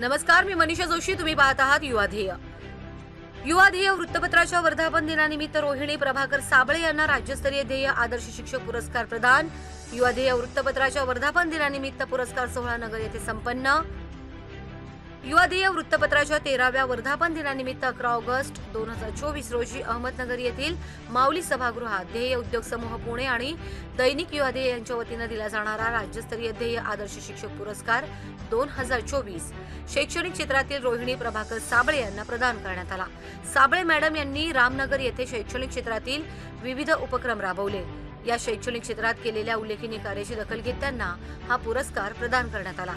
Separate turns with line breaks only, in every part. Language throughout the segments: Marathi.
नमस्कार मी मनीषा जोशी. तुम्ही पाहत आहात युवा ध्येय. युवा ध्येय वृत्तपत्राच्या वर्धापन दिनानिमित्त रोहिणी प्रभाकर साबळे यांना राज्यस्तरीय ध्येय आदर्श शिक्षक पुरस्कार प्रदान. युवा ध्येय वृत्तपत्राच्या वर्धापन दिनानिमित्त पुरस्कार सोहळा नगर येथे संपन्न. युवादेय वृत्तपत्राच्या तेराव्या वर्धापन दिनानिमित्त अकरा ऑगस्ट दोन हजार चोवीस रोजी अहमदनगर येथील माऊली सभागृहात ध्येय उद्योग समूह पुणे आणि दैनिक युवादेय यांच्या वतीनं दिला जाणारा राज्यस्तरीय ध्येय आदर्श शिक्षक पुरस्कार दोन हजार चोवीस. शैक्षणिक क्षेत्रातील रोहिणी प्रभाकर साबळे यांना प्रदान करण्यात आला. साबळे मॅडम यांनी रामनगर येथे शैक्षणिक क्षेत्रातील विविध उपक्रम राबवले. या शैक्षणिक क्षेत्रात केलेल्या उल्लेखनीय कार्याची दखल घेत त्यांना हा पुरस्कार प्रदान करण्यात आला.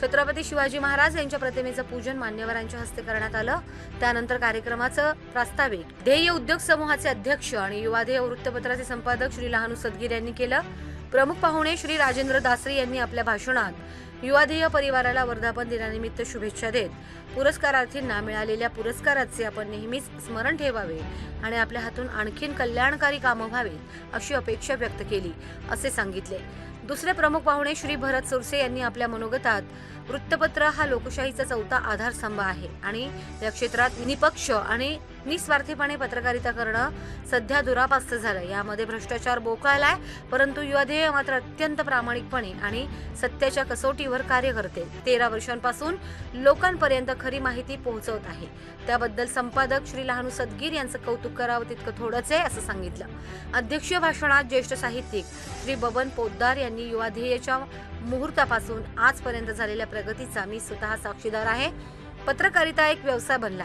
छत्रपती शिवाजी महाराज यांच्या प्रतिमेचं पूजन मान्यवरांच्या हस्ते करण्यात आलं. त्यानंतर कार्यक्रमाचं प्रास्ताविक. ध्येय उद्योग समूहाचे अध्यक्ष आणि युवाधेय वृत्तपत्राचे संपादक श्री लहानू सदगीर यांनी केलं. प्रमुख पाहुणे श्री राजेंद्र दासरे यांनी आपल्या भाषणात युवाधेय परिवाराला वर्धापन दिनानिमित्त शुभेच्छा देत पुरस्कारार्थींना मिळालेल्या पुरस्काराचे आपण नेहमीच स्मरण ठेवावे आणि आपल्या हातून आणखीन कल्याणकारी कामं व्हावीत अशी अपेक्षा व्यक्त केली असे सांगितले. दुसरे प्रमुख पाहुणे श्री भरत सुरसे यांनी आपल्या मनोगतात वृत्तपत्र हा लोकशाहीचा चौथा आधारस्तंभ आहे आणि या क्षेत्रात निपक्ष आणि निस्वार्थीपणे पत्रकारिता करणं सध्या दुरापास्त झालं यामध्ये भ्रष्टाचार बोकाळलाय परंतु युवाधेय मात्र अत्यंत प्रामाणिकपणे आणि सत्याच्या कसोटीवर कार्य करते. तेरा वर्षांपासून लोकांपर्यंत खरी माहिती पोहोचवत आहे. त्याबद्दल संपादक श्री लहानू सदगीर यांचं कौतुक करावं तितकं थोडंच आहे असं सांगितलं. अध्यक्षीय भाषणात ज्येष्ठ साहित्यिक श्री बबन पोद्दार यांनी युवा ध्येयाच्या मुहूर्तापासून आजपर्यंत झालेल्या प्रगतीचा मी स्वतः साक्षीदार आहे. पत्रकारिता एक व्यवसाय बनला